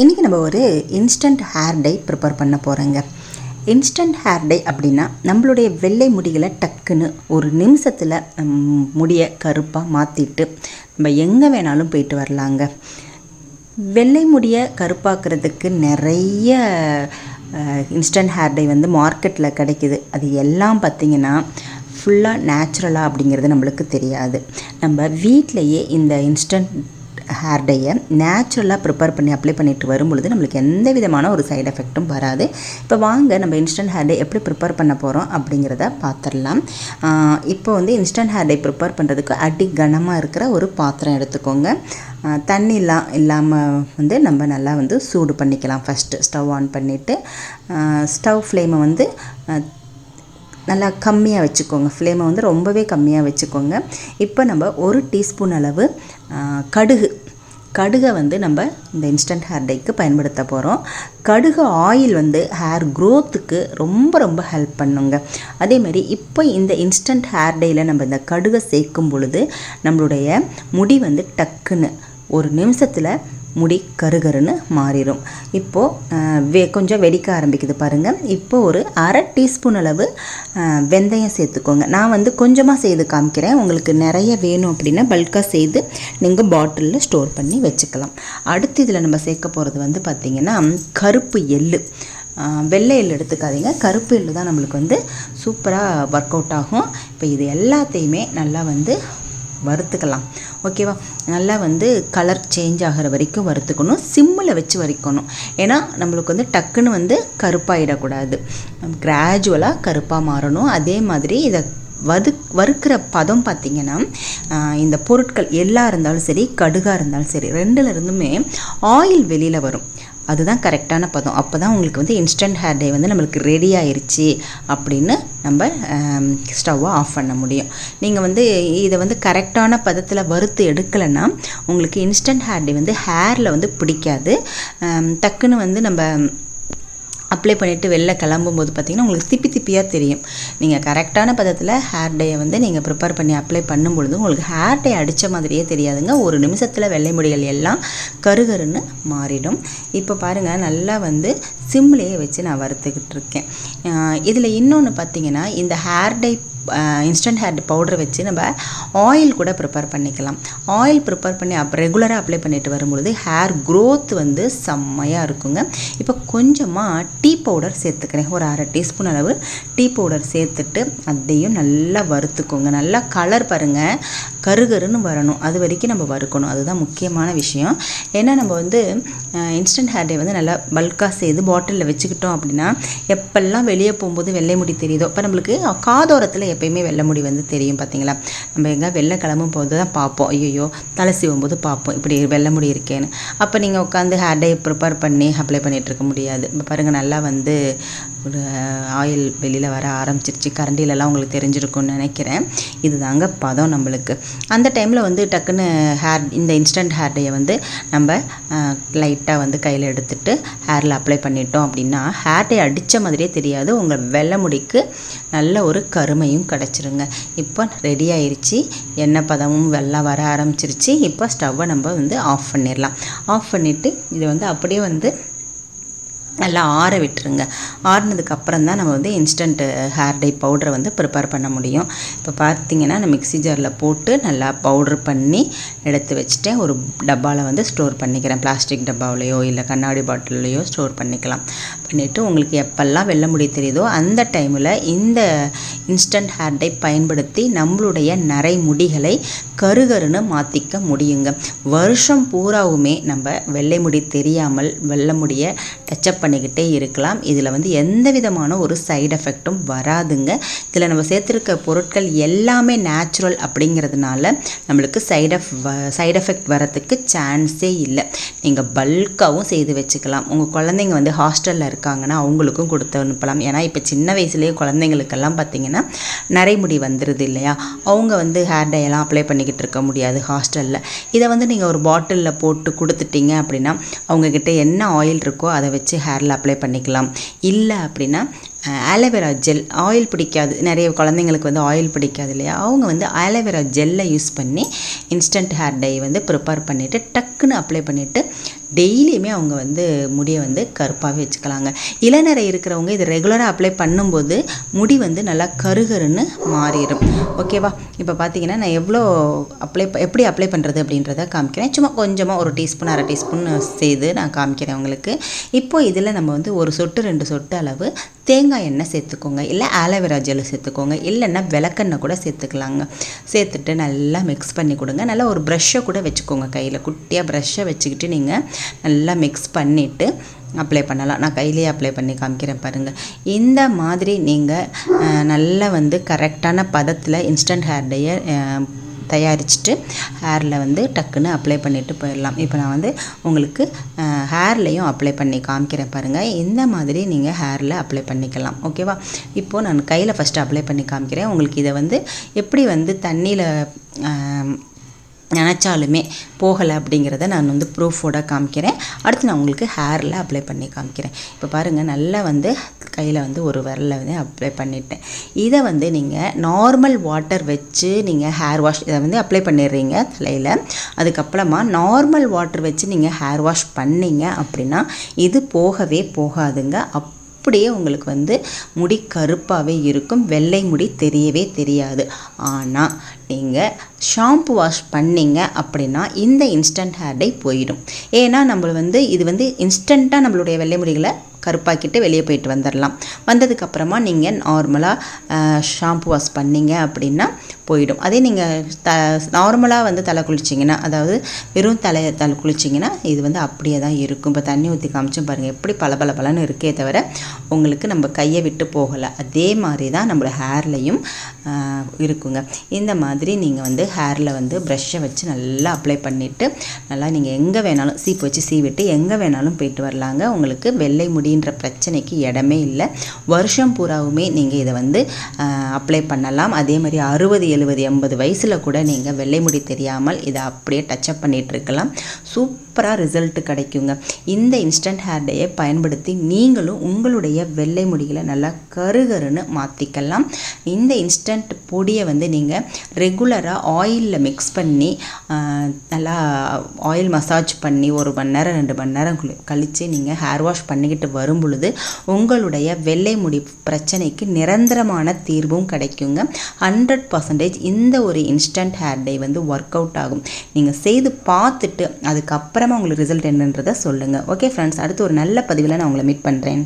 இன்றைக்கி நம்ம ஒரு இன்ஸ்டன்ட் ஹேர் டை ப்ரிப்பேர் பண்ண போகிறோங்க இன்ஸ்டன்ட் ஹேர் டை அப்படின்னா நம்மளுடைய வெள்ளை முடிகளை டக்குன்னு ஒரு நிமிஷத்தில் முடியை கருப்பாக மாற்றிட்டு நம்ம எங்கே வேணாலும் போயிட்டு வரலாங்க. வெள்ளை முடியை கருப்பாக்குறதுக்கு நிறைய இன்ஸ்டன்ட் ஹேர் டை வந்து மார்க்கெட்டில் கிடைக்குது. அது எல்லாம் பார்த்திங்கன்னா ஃபுல்லாக நேச்சுரலாக அப்படிங்கிறது நம்மளுக்கு தெரியாது. நம்ம வீட்டிலையே இந்த இன்ஸ்டன்ட் ஹேர் டையை நேச்சுரலாக ப்ரிப்பேர் பண்ணி அப்ளை பண்ணிட்டு வரும்பொழுது நம்மளுக்கு எந்த விதமான ஒரு சைடு எஃபெக்ட்டும் வராது. இப்போ வாங்க நம்ம இன்ஸ்டன்ட் ஹேர் டை எப்படி ப்ரிப்பேர் பண்ண போகிறோம் அப்படிங்கிறத பார்த்துடலாம் இப்போ வந்து இன்ஸ்டன்ட் ஹேர் டை ப்ரிப்பேர் பண்ணுறதுக்கு அடி கனமாக இருக்கிற ஒரு பாத்திரம் எடுத்துக்கோங்க. தண்ணிலாம் இல்லாமல் வந்து நம்ம நல்லா வந்து சூடு பண்ணிக்கலாம் ஃபஸ்ட்டு ஸ்டவ் ஆன் பண்ணிவிட்டு ஸ்டவ் ஃப்ளேமை வந்து நல்லா கம்மியாக வச்சுக்கோங்க. ஃப்ளேமை வந்து ரொம்பவே கம்மியாக வச்சுக்கோங்க. இப்போ நம்ம ஒரு டீஸ்பூன் அளவு கடுகு கடுகை வந்து நம்ம இந்த இன்ஸ்டன்ட் ஹேர் டைக்கு பயன்படுத்த போகிறோம் கடுகு ஆயில் வந்து ஹேர் க்ரோத்துக்கு ரொம்ப ரொம்ப ஹெல்ப் பண்ணுங்க. அதேமாதிரி இப்போ இந்த இன்ஸ்டன்ட் ஹேர் டேயில் நம்ம இந்த கடுகை சேர்க்கும் பொழுது நம்மளுடைய முடி வந்து டக்குன்னு ஒரு நிமிஷத்தில் முடி கருகருன்னு மாறிடும் இப்போது வெ கொஞ்சம் வெடிக்க ஆரம்பிக்குது பாருங்கள் இப்போ ஒரு அரை டீஸ்பூன் அளவு வெந்தயம் சேர்த்துக்கோங்க. நான் வந்து கொஞ்சமாக செய்து காமிக்கிறேன். உங்களுக்கு நிறைய வேணும் அப்படின்னா பல்காக செய்து நீங்கள் பாட்டிலில் ஸ்டோர் பண்ணி வச்சுக்கலாம். அடுத்து இதில் நம்ம சேர்க்க போகிறது வந்து பார்த்திங்கன்னா கருப்பு எள்ளு. வெள்ளை எள் எடுத்துக்காதீங்க. கருப்பு எள்ளு தான் நம்மளுக்கு வந்து சூப்பராக ஒர்க் அவுட் ஆகும். இப்போ இது எல்லாத்தையுமே நல்லா வந்து வறுத்துக்கலாம். ஓகேவா நல்லா வந்து கலர் சேஞ்ச் ஆகிற வரைக்கும் வறுத்துக்கணும். சிம்மில் வச்சு வறுக்கணும். ஏன்னா நம்மளுக்கு வந்து டக்குன்னு வந்து கருப்பாயிடக்கூடாது. கிராஜுவலாக கருப்பாக மாறணும். அதே மாதிரி இதை வது வறுக்கிற பதம் பார்த்திங்கன்னா இந்த பொருட்கள் எல்லாம் இருந்தாலும் சரி கடுகாக இருந்தாலும் சரி ரெண்டுல இருந்துமே ஆயில் வெளியில் வரும். அதுதான் கரெக்டான பதம். அப்போ தான் உங்களுக்கு வந்து இன்ஸ்டன்ட் ஹேர் டே வந்து நம்மளுக்கு ரெடி ஆயிடுச்சு அப்படின்னு நம்ம ஸ்டவ்வை ஆஃப் பண்ண முடியும். நீங்கள் வந்து இதை வந்து கரெக்டான பதத்தில் வறுத்து எடுக்கலைன்னா உங்களுக்கு இன்ஸ்டன்ட் ஹேர் டே வந்து ஹேரில் வந்து பிடிக்காது. டக்குன்னு வந்து நம்ம அப்ளை பண்ணிவிட்டு வெளில கிளம்பும்போது பார்த்திங்கன்னா உங்களுக்கு திப்பி திப்பியாக தெரியும். நீங்கள் கரெக்டான பதத்தில் ஹேர் டேயை வந்து நீங்கள் ப்ரிப்பேர் பண்ணி அப்ளை பண்ணும்பொழுது உங்களுக்கு ஹேர் டே அடித்த மாதிரியே தெரியாதுங்க. ஒரு நிமிஷத்தில் வெள்ளை முடிகள் எல்லாம் கருகருன்னு மாறிடும். இப்போ பாருங்கள் நல்லா வந்து சிம்லேயே வச்சு நான் வறுத்துக்கிட்டு இருக்கேன். இதில் இன்னொன்று பார்த்தீங்கன்னா இந்த ஹேர் டை இன்ஸ்டன்ட் ஹேர் பவுடரை வச்சு நம்ம ஆயில் கூட ப்ரிப்பேர் பண்ணிக்கலாம். ஆயில் ப்ரிப்பேர் பண்ணி அப் ரெகுலராக அப்ளை பண்ணிட்டு வரும்பொழுது ஹேர் க்ரோத் வந்து செம்மையாக இருக்குங்க. இப்போ கொஞ்சமாக டீ பவுடர் சேர்த்துக்கிறேன். ஒரு அரை டீஸ்பூன் அளவு டீ பவுடர் சேர்த்துட்டு அதையும் நல்லா வறுத்துக்கோங்க. நல்லா கலர் பாருங்கள் கருகருன்னு வரணும். அது வரைக்கும் நம்ம வறுக்கணும். அதுதான் முக்கியமான விஷயம். ஏன்னா நம்ம வந்து இன்ஸ்டன்ட் ஹேர் டே வந்து நல்லா பல்காக செய்து பாட்டிலில் வச்சுக்கிட்டோம் அப்படின்னா எப்பெல்லாம் வெளியே போகும்போது வெள்ளை முடி தெரியுதோ இப்போ நம்மளுக்கு காதோரத்தில் எப்பயுமே வெள்ளை முடி வந்து தெரியும் பார்த்தீங்களா நம்ம எங்கே வெள்ளை கிளம்பும் போது தான் பார்ப்போம். ஐயோ தலை சீவும் போது பார்ப்போம். இப்படி வெள்ளை முடி இருக்கேன்னு. அப்போ நீங்கள் உட்காந்து ஹேர் டை ப்ரிப்பேர் பண்ணி அப்ளை பண்ணிகிட்டு இருக்க முடியாது. இப்போ பாருங்கள் நல்லா வந்து ஒரு ஆயில் வெளியில் வர ஆரம்பிச்சிருச்சு. கரண்டிலலாம் உங்களுக்கு தெரிஞ்சிருக்கும்னு நினைக்கிறேன். இது தாங்க பதம் நம்மளுக்கு. அந்த டைமில் வந்து டக்குன்னு ஹேர் இந்த இன்ஸ்டன்ட் ஹேர் டேயை வந்து நம்ம லைட்டாக வந்து கையில் எடுத்துகிட்டு ஹேரில் அப்ளை பண்ணிட்டோம் அப்படின்னா ஹேர் டே அடித்த மாதிரியே தெரியாது. உங்கள் வெள்ளை முடிக்கு நல்ல ஒரு கருமையும் கிடச்சிருங்க. இப்போ ரெடி ஆயிடுச்சு எண்ணெய் பதமும் வெள்ளம் வர ஆரம்பிச்சிருச்சு. இப்போ ஸ்டவ்வை நம்ம வந்து ஆஃப் பண்ணிடலாம் ஆஃப் பண்ணிவிட்டு இதை வந்து அப்படியே வந்து நல்லா ஆற விட்டுருங்க. ஆறினதுக்கப்புறம் தான் நம்ம வந்து இன்ஸ்டன்ட் ஹேர் டை பவுடரை வந்து ப்ரிப்பேர் பண்ண முடியும். இப்போ பார்த்தீங்கன்னா நான் மிக்சி ஜாரில் போட்டு நல்லா பவுட்ரு பண்ணி எடுத்து வச்சுட்டேன். ஒரு டப்பாவில் வந்து ஸ்டோர் பண்ணிக்கிறேன். பிளாஸ்டிக் டப்பாவிலையோ இல்லை கண்ணாடி பாட்டில்லையோ ஸ்டோர் பண்ணிக்கலாம். பண்ணிவிட்டு உங்களுக்கு எப்பெல்லாம் வெள்ள முடி தெரியுதோ அந்த டைமில் இந்த இன்ஸ்டன்ட் ஹேர் டை பயன்படுத்தி நம்மளுடைய நரை முடிகளை கருகருன்னு மாற்றிக்க முடியுங்க. வருஷம் பூராவுமே நம்ம வெள்ளை முடி தெரியாமல் வெள்ளை முடியை டச்சப் பண்ணிக்கிட்டே இருக்கலாம். இதில் வந்து எந்த விதமான ஒரு சைடு எஃபெக்டும் வராதுங்க. இதில் நம்ம சேர்த்துருக்க பொருட்கள் எல்லாமே நேச்சுரல் அப்படிங்கிறதுனால நம்மளுக்கு சைடு எஃப் சைடு எஃபெக்ட் வரத்துக்கு சான்ஸே இல்லை. நீங்கள் பல்காகவும் செய்து வச்சுக்கலாம். உங்கள் குழந்தைங்க வந்து ஹாஸ்டலில் இருக்காங்கன்னா அவங்களுக்கும் கொடுத்து அனுப்பலாம். ஏன்னா இப்போ சின்ன வயசுலேயே குழந்தைங்களுக்கெல்லாம் பார்த்திங்கன்னா நரைமுடி வந்துடுது இல்லையா? அவங்க வந்து ஹேர் டை எல்லாம் அப்ளை பண்ணிக்கிட்டு இருக்க முடியாது ஹாஸ்டலில் இதை வந்து நீங்கள் ஒரு பாட்டிலில் போட்டு கொடுத்துட்டீங்க அப்படின்னா அவங்கக்கிட்ட என்ன ஆயில் இருக்கோ அதை வச்சு ஹேர் ஹேரில் அப்ளை பண்ணிக்கலாம். இல்லை அப்படின்னா ஆலோவேரா ஜெல் ஆயில் பிடிக்காது. நிறைய குழந்தைங்களுக்கு வந்து ஆயில் பிடிக்காது இல்லையா? அவங்க வந்து ஆலோவேரா ஜெல்லை யூஸ் பண்ணி இன்ஸ்டன்ட் ஹேர் டை வந்து ப்ரிப்பேர் பண்ணிவிட்டு டக்குன்னு அப்ளை பண்ணிவிட்டு டெய்லியுமே அவங்க வந்து முடியை வந்து கருப்பாகவே வச்சுக்கலாங்க. இளநரை இருக்கிறவங்க இது ரெகுலராக அப்ளை பண்ணும்போது முடி வந்து நல்லா கருகருன்னு மாறிடும். ஓகேவா இப்போ பார்த்தீங்கன்னா நான் எவ்வளோ அப்ளை எப்படி அப்ளை பண்ணுறது அப்படின்றத காமிக்கிறேன். சும்மா கொஞ்சமாக ஒரு டீஸ்பூன் அரை டீஸ்பூன் செய்து நான் காமிக்கிறேன் உங்களுக்கு. இப்போது இதில் நம்ம வந்து ஒரு சொட்டு ரெண்டு சொட்டு அளவு தேங்காய் எண்ணெய் சேர்த்துக்கோங்க. இல்லை ஆலோவேரா ஜெல் சேர்த்துக்கோங்க. இல்லைன்னா விளக்கெண்ணெய் கூட சேர்த்துக்கலாங்க. சேர்த்துட்டு நல்லா மிக்ஸ் பண்ணி கொடுங்க. நல்லா ஒரு ப்ரஷ்ஷை கூட வச்சுக்கோங்க கையில். குட்டியாக ப்ரஷ்ஷை வச்சுக்கிட்டு நீங்கள் நல்லா மிக்ஸ் பண்ணிவிட்டு அப்ளை பண்ணலாம். நான் கையிலேயே அப்ளை பண்ணி காமிக்கிறேன் பாருங்கள் இந்த மாதிரி நீங்கள் நல்லா வந்து கரெக்டான பதத்தில் இன்ஸ்டன்ட் ஹேர் டையை தயாரிச்சுட்டு ஹேரில் வந்து டக்குன்னு அப்ளை பண்ணிவிட்டு போயிடலாம். இப்போ நான் வந்து உங்களுக்கு ஹேர்லேயும் அப்ளை பண்ணி காமிக்கிறேன் பாருங்கள் இந்த மாதிரி நீங்கள் ஹேரில் அப்ளை பண்ணிக்கலாம். ஓகேவா இப்போது நான் கையில் ஃபஸ்ட்டு அப்ளை பண்ணி காமிக்கிறேன். உங்களுக்கு இதை வந்து எப்படி வந்து தண்ணியில் நினச்சாலுமே போகலை அப்படிங்கிறத நான் வந்து ப்ரூஃபோட காமிக்கிறேன். அடுத்து நான் உங்களுக்கு ஹேரில் அப்ளை பண்ணி காமிக்கிறேன். இப்போ பாருங்கள் நல்லா வந்து கையில் வந்து ஒரு விரலில் வந்து அப்ளை பண்ணிட்டேன். இதை வந்து நீங்கள் நார்மல் வாட்டர் வச்சு நீங்கள் ஹேர் வாஷ் இதை வந்து அப்ளை பண்ணிடுறீங்க தலையில். அதுக்கப்புறமா நார்மல் வாட்டர் வச்சு நீங்கள் ஹேர் வாஷ் பண்ணீங்க அப்படின்னா இது போகவே போகாதுங்க. அப் அப்படியே உங்களுக்கு வந்து முடி கருப்பாகவே இருக்கும். வெள்ளை முடி தெரியவே தெரியாது. ஆனால் நீங்கள் ஷாம்பு வாஷ் பண்ணிங்க அப்படின்னா இந்த இன்ஸ்டன்ட் ஹேர் டை போயிடும். ஏன்னா நம்ம வந்து இது வந்து இன்ஸ்டண்ட்டாக நம்மளுடைய வெள்ளை முடிகளை கருப்பாக்கிட்டு வெளியே போயிட்டு வந்துடலாம் வந்ததுக்கப்புறமா நீங்கள் நார்மலாக ஷாம்பு வாஷ் பண்ணிங்க அப்படின்னா போயிடும். அதே நீங்கள் த நார்மலாக வந்து தலை குளிச்சிங்கன்னா அதாவது வெறும் தலை தலை குளிச்சிங்கன்னா இது வந்து அப்படியே தான் இருக்கும். இப்போ தண்ணி ஊற்றி காமிச்சும் பாருங்கள் எப்படி பல பல பலன்னு இருக்கே தவிர உங்களுக்கு நம்ம கையை விட்டு போகலை. அதே மாதிரி தான் நம்மளோட ஹேர்லையும் இருக்குங்க. இந்த மாதிரி நீங்கள் வந்து ஹேரில் வந்து ப்ரெஷ்ஷை வச்சு நல்லா அப்ளை பண்ணிவிட்டு நல்லா நீங்கள் எங்கே வேணாலும் சீப்பு வச்சு சீவிட்டு எங்கே வேணாலும் போயிட்டு வரலாங்க. உங்களுக்கு வெள்ளை முடி அப்படின்ற பிரச்சனைக்கு இடமே இல்லை. வருஷம் பூராவுமே நீங்கள் இதை வந்து அப்ளை பண்ணலாம். அதே மாதிரி அறுபது எழுபது எண்பது வயசில் கூட நீங்கள் வெள்ளை முடி தெரியாமல் இதை அப்படியே டச்சப் பண்ணிகிட்டு இருக்கலாம். சூப்பராக ரிசல்ட் கிடைக்குங்க. இந்த இன்ஸ்டன்ட் ஹேர் டேயை பயன்படுத்தி நீங்களும் உங்களுடைய வெள்ளை முடிகளை நல்லா கருகருன்னு மாற்றிக்கலாம் இந்த இன்ஸ்டன்ட் பொடியை வந்து நீங்கள் ரெகுலராக ஆயிலில் மிக்ஸ் பண்ணி நல்லா ஆயில் மசாஜ் பண்ணி ஒரு மணி நேரம் ரெண்டு மணி நேரம் கழித்து நீங்கள் ஹேர் வாஷ் பண்ணிக்கிட்டு வரும் பொழுது உங்களுடைய வெள்ளை முடி பிரச்சனைக்கு நிரந்தரமான தீர்வும் கிடைக்குங்க. ஹண்ட்ரட் பர்சன்டேஜ் இந்த ஒரு இன்ஸ்டன்ட் ஹேர் டே வந்து ஒர்க் அவுட் ஆகும். நீங்கள் செய்து பார்த்துட்டு அதுக்கப்புறம் உங்களுக்கு ரிசல்ட் என்னன்றதை சொல்லுங்கள் ஓகே ஃப்ரெண்ட்ஸ் அடுத்து ஒரு நல்ல பதிவில் நான் உங்களை மீட் பண்ணுறேன்